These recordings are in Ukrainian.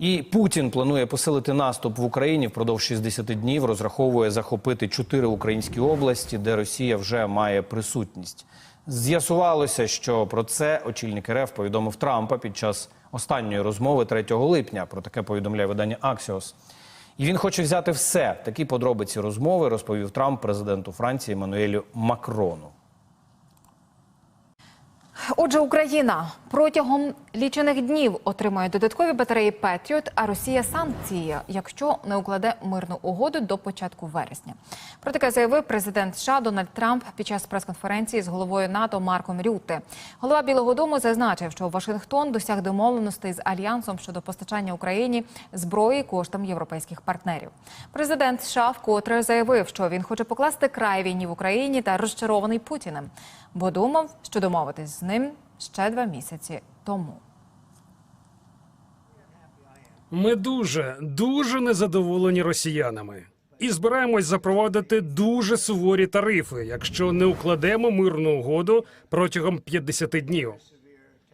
І Путін планує посилити наступ в Україні впродовж 60 днів. Розраховує захопити чотири українські області, де Росія вже має присутність. З'ясувалося, що про це очільник РФ повідомив Трампа під час останньої розмови 3 липня. Про таке повідомляє видання Axios. І він хоче взяти все. Такі подробиці розмови розповів Трамп президенту Франції Еммануелю Макрону. Отже, Україна протягом лічених днів отримає додаткові батареї Петріот, а Росія санкції, якщо не укладе мирну угоду до початку вересня. Про таке заявив президент США Дональд Трамп під час прес-конференції з головою НАТО Марком Рютте. Голова Білого Дому зазначив, що Вашингтон досяг домовленостей з альянсом щодо постачання Україні зброї коштом європейських партнерів. Президент США вкотре заявив, що він хоче покласти край війні в Україні та розчарований Путіним, бо думав, що домовитись з ним ще два місяці тому. Ми дуже, дуже незадоволені росіянами. І збираємось запровадити дуже суворі тарифи, якщо не укладемо мирну угоду протягом 50 днів.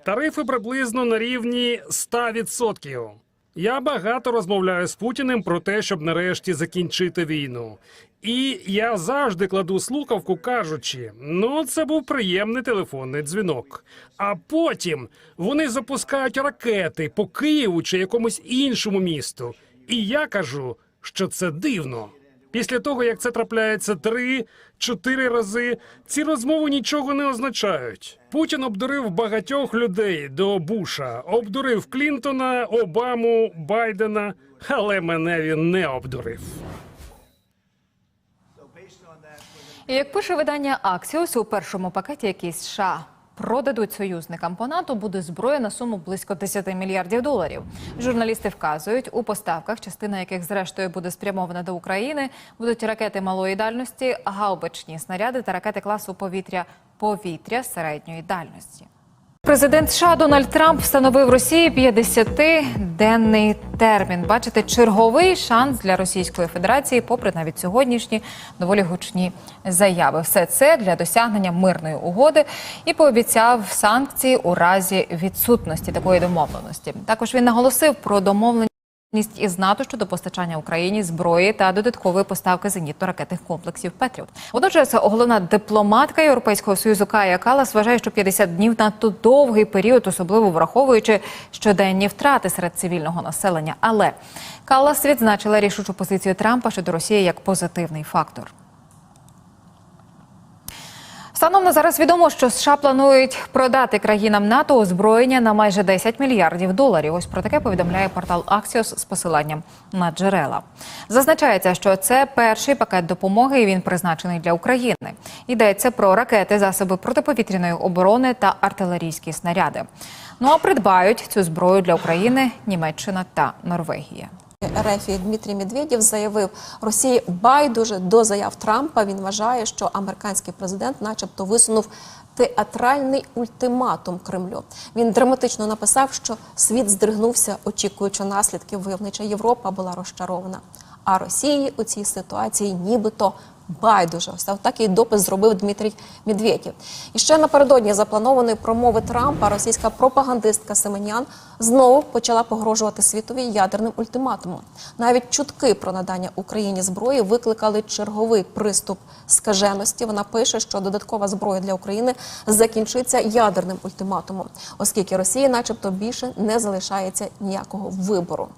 Тарифи приблизно на рівні 100%. Я багато розмовляю з Путіним про те, щоб нарешті закінчити війну. І я завжди кладу слухавку, кажучи: ну, це був приємний телефонний дзвінок. А потім вони запускають ракети по Києву чи якомусь іншому місту. І я кажу, що це дивно. Після того, як це трапляється три-чотири рази, ці розмови нічого не означають. Путін обдурив багатьох людей до Буша, обдурив Клінтона, Обаму, Байдена, але мене він не обдурив. І як пише видання Axios, у першому пакеті, який США продадуть союзникам по НАТО, буде зброя на суму близько 10 мільярдів доларів. Журналісти вказують, у поставках, частина яких зрештою буде спрямована до України, будуть ракети малої дальності, гаубичні снаряди та ракети класу повітря повітря середньої дальності. Президент США Дональд Трамп встановив Росії 50-денний термін. Бачите, черговий шанс для Російської Федерації, попри навіть сьогоднішні доволі гучні заяви. Все це для досягнення мирної угоди і пообіцяв санкції у разі відсутності такої домовленості. Також він наголосив про домовлення. Із НАТО щодо постачання Україні зброї та додаткової поставки зенітно-ракетних комплексів Петріот. Водночас головна дипломатка Європейського союзу Кая Калас вважає, що 50 днів надто довгий період, особливо враховуючи щоденні втрати серед цивільного населення. Але Калас відзначила рішучу позицію Трампа щодо Росії як позитивний фактор. Станом на зараз відомо, що США планують продати країнам НАТО озброєння на майже 10 мільярдів доларів. Ось про таке повідомляє портал Axios з посиланням на джерела. Зазначається, що це перший пакет допомоги. і Він призначений для України. Йдеться про ракети, засоби протиповітряної оборони та артилерійські снаряди. Ну а придбають цю зброю для України Німеччина та Норвегія. РФ Дмитрій Медведєв заявив, Росії байдуже до заяв Трампа. Він вважає, що американський президент, начебто, висунув театральний ультиматум Кремлю. Він драматично написав, що світ здригнувся, очікуючи наслідків. Войовнича Європа була розчарована. А Росії у цій ситуації нібито байдуже. Ось такий допис зробив Дмитрій Медведєв. І ще напередодні запланованої промови Трампа російська пропагандистка Семенян знову почала погрожувати світові ядерним ультиматумом. Навіть чутки про надання Україні зброї викликали черговий приступ скаженості. Вона пише, що додаткова зброя для України закінчиться ядерним ультиматумом, оскільки Росії, начебто, більше не залишається ніякого вибору.